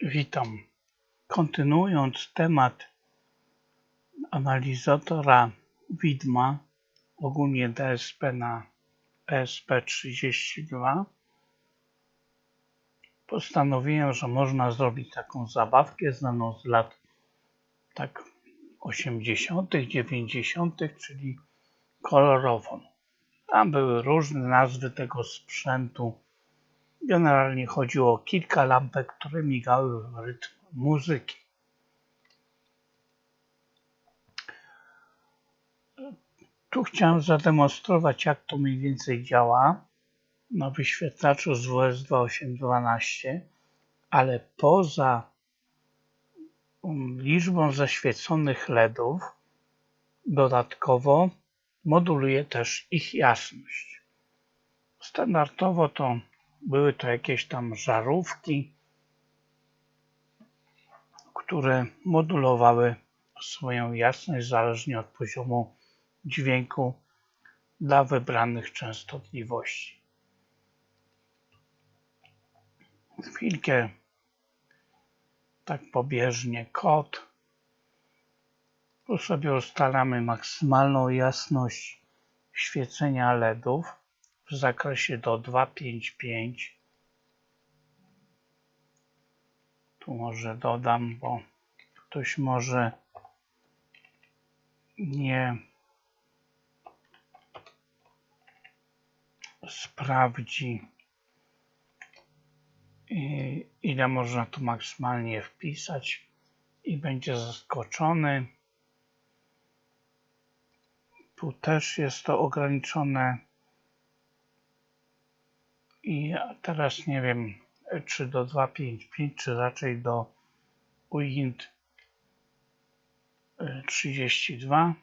Witam. Kontynuując temat analizatora widma, ogólnie DSP na ESP32, postanowiłem, że można zrobić taką zabawkę znaną z lat tak 80., 90., czyli kolorową. Tam były różne nazwy tego sprzętu. Generalnie chodziło o kilka lampek, które migały w rytm muzyki. Tu chciałem zademonstrować, jak to mniej więcej działa na wyświetlaczu z WS2812, ale poza um, liczbą zaświeconych LEDów dodatkowo moduluje też ich jasność. Standardowo to były to jakieś tam żarówki, które modulowały swoją jasność zależnie od poziomu dźwięku dla wybranych częstotliwości. Chwilkę tak pobieżnie kod. Tu sobie ustalamy maksymalną jasność świecenia LEDów w zakresie do 255. Tu może dodam, bo ktoś może nie sprawdzi ile można tu maksymalnie wpisać i będzie zaskoczony. Tu też jest to ograniczone i teraz nie wiem, czy do 255, czy raczej do UINT 32,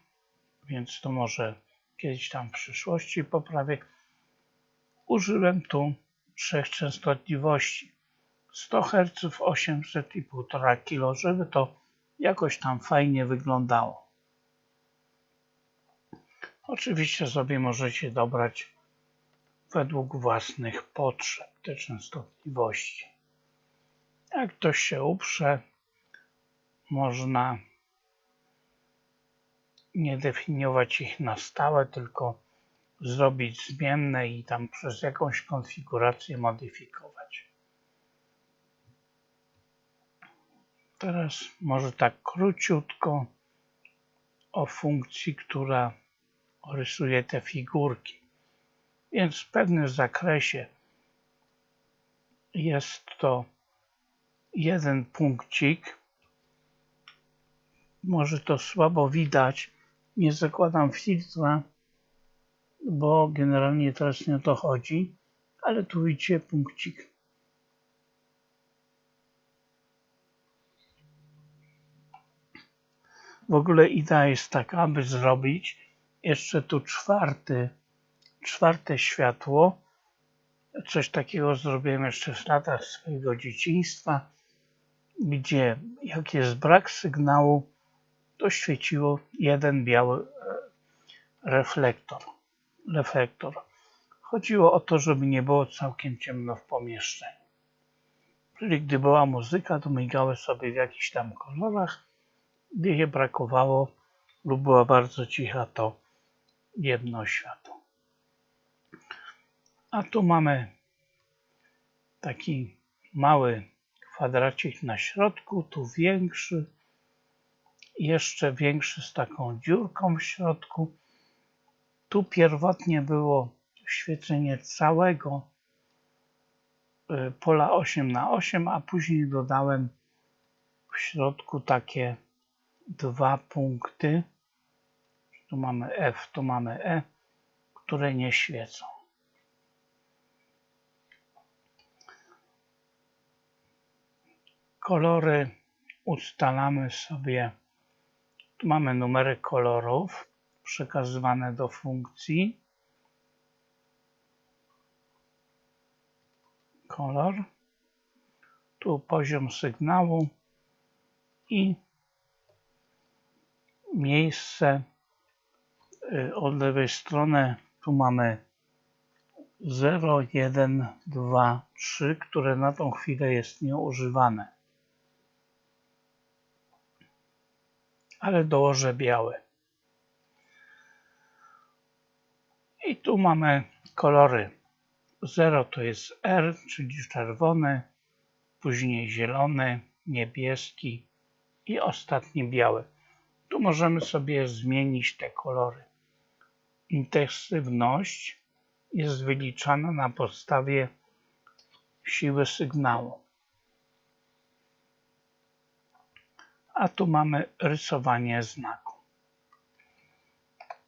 więc to może kiedyś tam w przyszłości poprawię. Użyłem tu trzech częstotliwości 100 Hz, 800 i 1,5 kg, żeby to jakoś tam fajnie wyglądało. Oczywiście sobie możecie dobrać według własnych potrzeb te częstotliwości. Jak ktoś się uprze, można nie definiować ich na stałe, tylko zrobić zmienne i tam przez jakąś konfigurację modyfikować. Teraz może tak króciutko o funkcji, która rysuje te figurki. Więc w pewnym zakresie jest to jeden punkcik. Może to słabo widać. Nie zakładam filtra, bo generalnie teraz nie o to chodzi, ale tu widzicie punkcik. W ogóle idea jest taka, aby zrobić jeszcze tu czwarty, czwarte światło. Coś takiego zrobiłem jeszcze w latach swojego dzieciństwa, gdzie jak jest brak sygnału, to świeciło jeden biały e, reflektor reflektor. Chodziło o to, żeby nie było całkiem ciemno w pomieszczeniu. Czyli gdy była muzyka, to migały sobie w jakichś tam kolorach. Gdy je brakowało lub była bardzo cicha, to jedno światło. A tu mamy taki mały kwadracik na środku, tu większy, jeszcze większy z taką dziurką w środku tu pierwotnie było świecenie całego y, pola 8 na 8 a później dodałem w środku takie dwa punkty. Tu mamy F, tu mamy E, które nie świecą. Kolory ustalamy sobie. Tu mamy numery kolorów przekazywane do funkcji. Kolor. Tu poziom sygnału i miejsce y, od lewej strony. Tu mamy 0, 1, 2, 3, które na tą chwilę jest nieużywane. Ale dołożę białe. I tu mamy kolory 0 to jest R, czyli czerwony, później zielony, niebieski i ostatni biały. Tu możemy sobie zmienić te kolory. Intensywność jest wyliczana na podstawie siły sygnału. A tu mamy rysowanie znaku.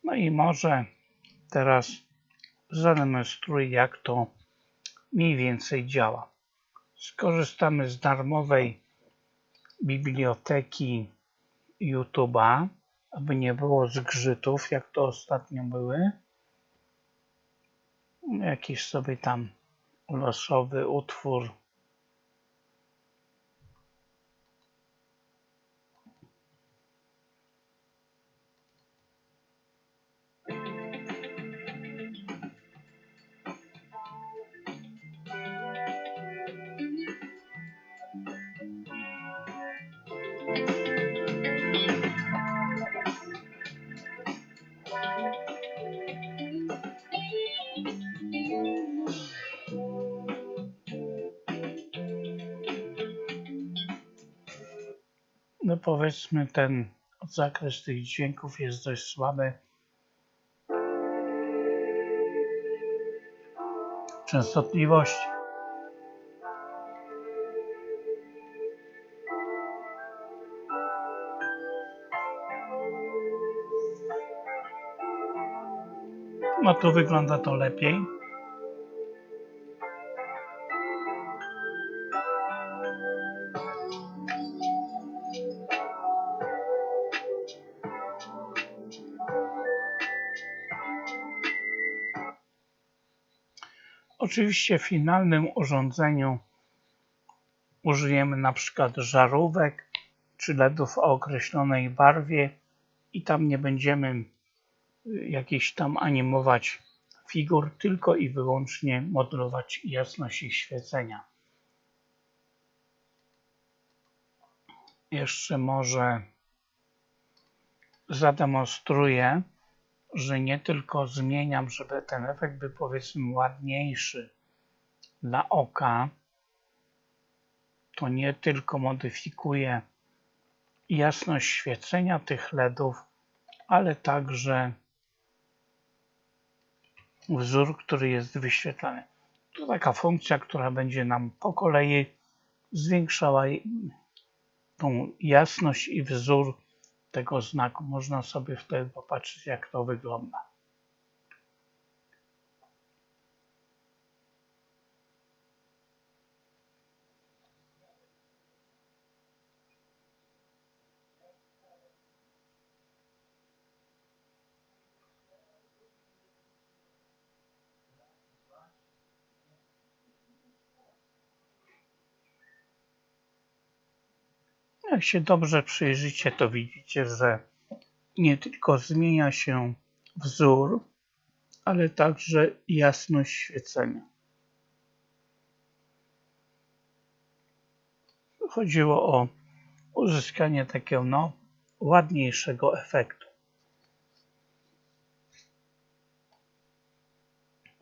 No i może teraz zademonstruję, jak to mniej więcej działa. Skorzystamy z darmowej biblioteki YouTube'a, aby nie było zgrzytów, jak to ostatnio były. Jakiś sobie tam losowy utwór. No powiedzmy ten zakres tych dźwięków jest dość słaby. Częstotliwość No tu wygląda to lepiej. Oczywiście w finalnym urządzeniu użyjemy na przykład żarówek czy LEDów o określonej barwie i tam nie będziemy jakiś tam animować figur, tylko i wyłącznie modulować jasność ich świecenia. Jeszcze może zademonstruję, że nie tylko zmieniam, żeby ten efekt był powiedzmy ładniejszy dla oka, to nie tylko modyfikuję jasność świecenia tych LEDów, ale także wzór, który jest wyświetlany. To taka funkcja, która będzie nam po kolei zwiększała tą jasność i wzór tego znaku. Można sobie wtedy popatrzeć, jak to wygląda. Jak się dobrze przyjrzycie, to widzicie, że nie tylko zmienia się wzór, ale także jasność świecenia. Chodziło o uzyskanie takiego no, ładniejszego efektu.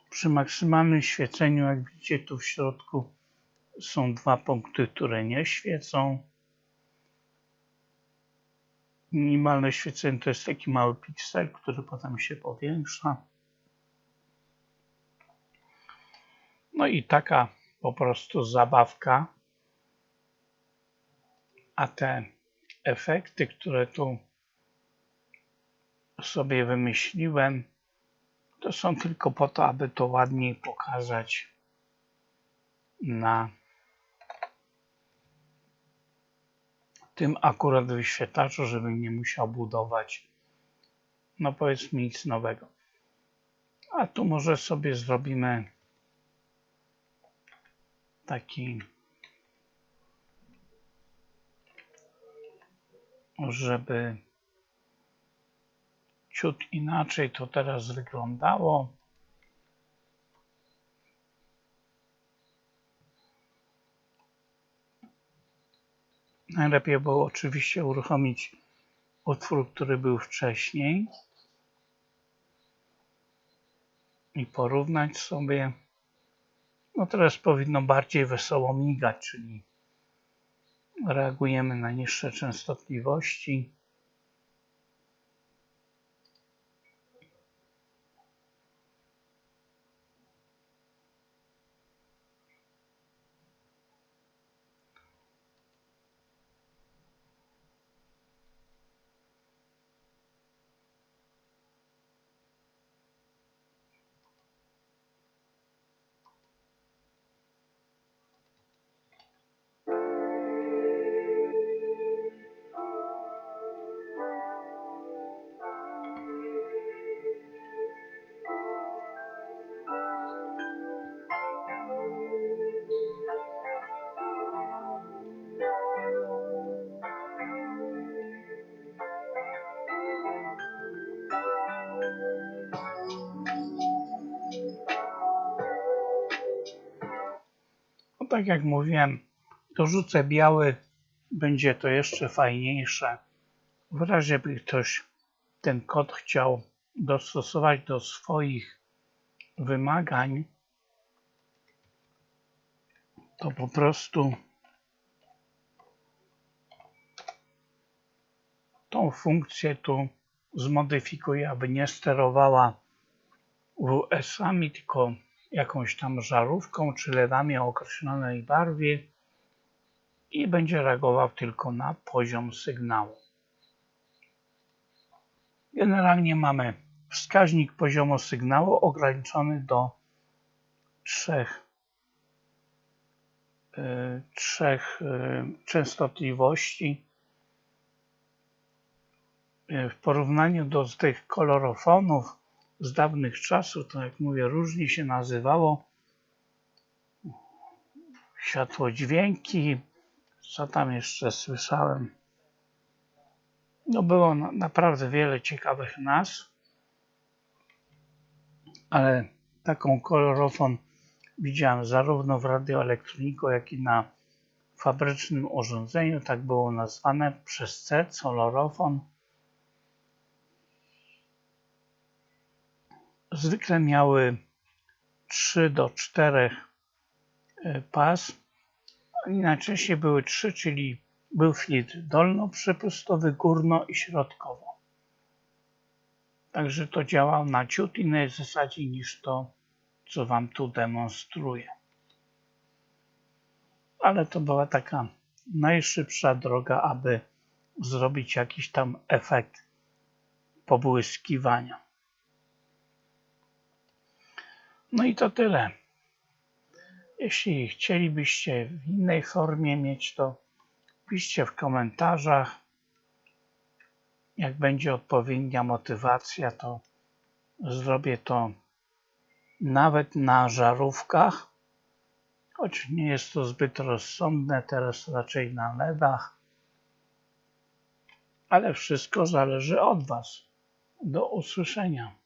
Przy maksymalnym świeceniu, jak widzicie tu w środku są dwa punkty, które nie świecą Minimalne świecenie to jest taki mały piksel, który potem się powiększa. No i taka po prostu zabawka. A te efekty, które tu sobie wymyśliłem, to są tylko po to, aby to ładniej pokazać na tym akurat wyświetlaczu, żebym nie musiał budować no powiedzmy nic nowego. A tu może sobie zrobimy taki żeby ciut inaczej to teraz wyglądało. Najlepiej było oczywiście uruchomić utwór, który był wcześniej i porównać sobie. No teraz powinno bardziej wesoło migać, czyli reagujemy na niższe częstotliwości. Tak jak mówiłem, dorzucę biały, będzie to jeszcze fajniejsze. W razie by ktoś ten kod chciał dostosować do swoich wymagań, to po prostu tą funkcję tu zmodyfikuję, aby nie sterowała WS-ami, tylko jakąś tam żarówką czy LEDami o określonej barwie i będzie reagował tylko na poziom sygnału. Generalnie mamy wskaźnik poziomu sygnału ograniczony do trzech, yy, trzech yy, częstotliwości. Yy, w porównaniu do tych kolorofonów z dawnych czasów, to jak mówię, różnie się nazywało. Światło dźwięki, co tam jeszcze słyszałem. No było na, naprawdę wiele ciekawych nazw, ale taką kolorofon widziałem zarówno w radioelektroniku, jak i na fabrycznym urządzeniu. Tak było nazwane przez C, kolorofon. Zwykle miały 3 do 4 e, pas. Najczęściej były 3, czyli był filtr dolno-przepustowy, górno i środkowo. Także to działało na ciut innej zasadzie niż to, co Wam tu demonstruję. Ale to była taka najszybsza droga, aby zrobić jakiś tam efekt pobłyskiwania. No i to tyle. Jeśli chcielibyście w innej formie mieć to, piszcie w komentarzach. Jak będzie odpowiednia motywacja, to zrobię to nawet na żarówkach, choć nie jest to zbyt rozsądne, teraz raczej na LEDach. Ale wszystko zależy od Was. Do usłyszenia.